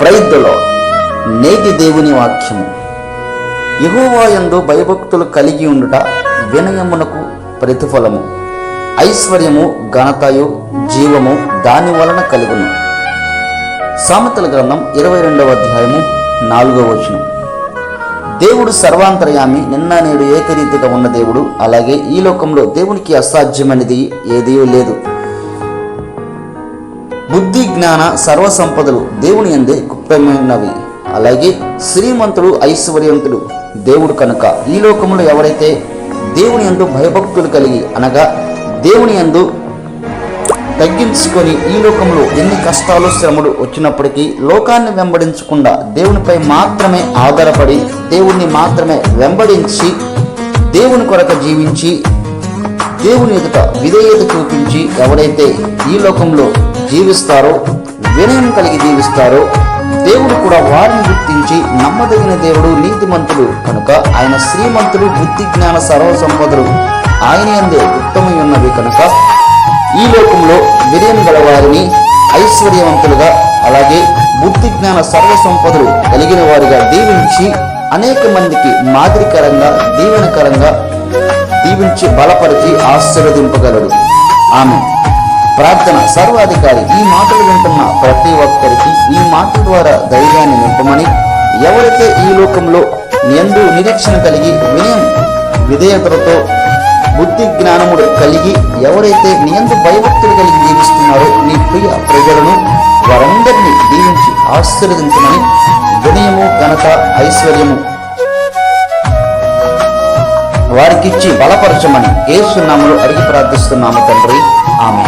ప్రైద్దులో నేటి దేవుని వాక్యము యెహోవా యందు భయభక్తులు కలిగి ఉండుట వినయమునకు ప్రతిఫలము. ఐశ్వర్యము ఘనతయు జీవము దాని వలన కలుగును. సామెతల గ్రంథం ఇరవై రెండవ అధ్యాయము నాలుగవ వచనం. దేవుడు సర్వాంతర్యామి నిన్న నేడు ఏకరీతిగా ఉన్న దేవుడు. అలాగే ఈ లోకంలో దేవునికి అసాధ్యమైనది ఏదీ లేదు. బుద్ధి జ్ఞాన సర్వ సంపదలు దేవుని అందే గుప్తమైనవి అలాగే శ్రీమంతుడు ఐశ్వర్యవంతుడు దేవుడు కనుక ఈ లోకంలో ఎవరైతే దేవుని యందు భయభక్తులు కలిగి అనగా దేవుని యందు తగ్గించుకొని ఈ లోకంలో ఎన్ని కష్టాలు శ్రమలు వచ్చినప్పటికీ లోకాన్ని వెంబడించకుండా దేవునిపై మాత్రమే ఆధారపడి దేవుణ్ణి మాత్రమే వెంబడించి దేవుని కొరకు జీవించి దేవుని ఎదుట విధేయత చూపించి ఎవరైతే ఈ లోకంలో జీవిస్తారో వినయం కలిగి జీవిస్తారో దేవుడు కూడా వారిని గుర్తించి నమ్మదగిన దేవుడు నీతిమంతుడు. కనుక ఆయన శ్రీమంతుడు బుద్ధి జ్ఞాన సర్వ సంపదలు ఆయన అందే ఉత్తమై ఉన్నవి. కనుక ఈ లోకంలో వినయం గల వారిని ఐశ్వర్యవంతులుగా అలాగే బుద్ధి జ్ఞాన సర్వ సంపదలు కలిగిన వారిగా దీవించి అనేక మందికి మాదిరికరంగా దీవెనకరంగా దీవించి బలపరిచి ఆశీర్వదింపగలడు. ఆమె ప్రార్థన సర్వాధికారి ఈ మాటలు వింటున్న ప్రతి ఒక్కరికి ఈ మాటల ద్వారా ధైర్యాన్ని నింపమని ఎవరైతే ఈ లోకంలో ఎందు నిరీక్షణ కలిగి వినయం విధేయతలతో బుద్ధి జ్ఞానముడు కలిగి ఎవరైతే నియందు భయభక్తులు కలిగి జీవిస్తున్నారో నీ ప్రియ ప్రజలను వారందరినీ దీవించి ఆశీర్వదించమని వినయము ఘనత ఐశ్వర్యము వారికిచ్చి బలపరచమని ఏసునామలు అడిగి ప్రార్థిస్తున్నాము తండ్రి. ఆమె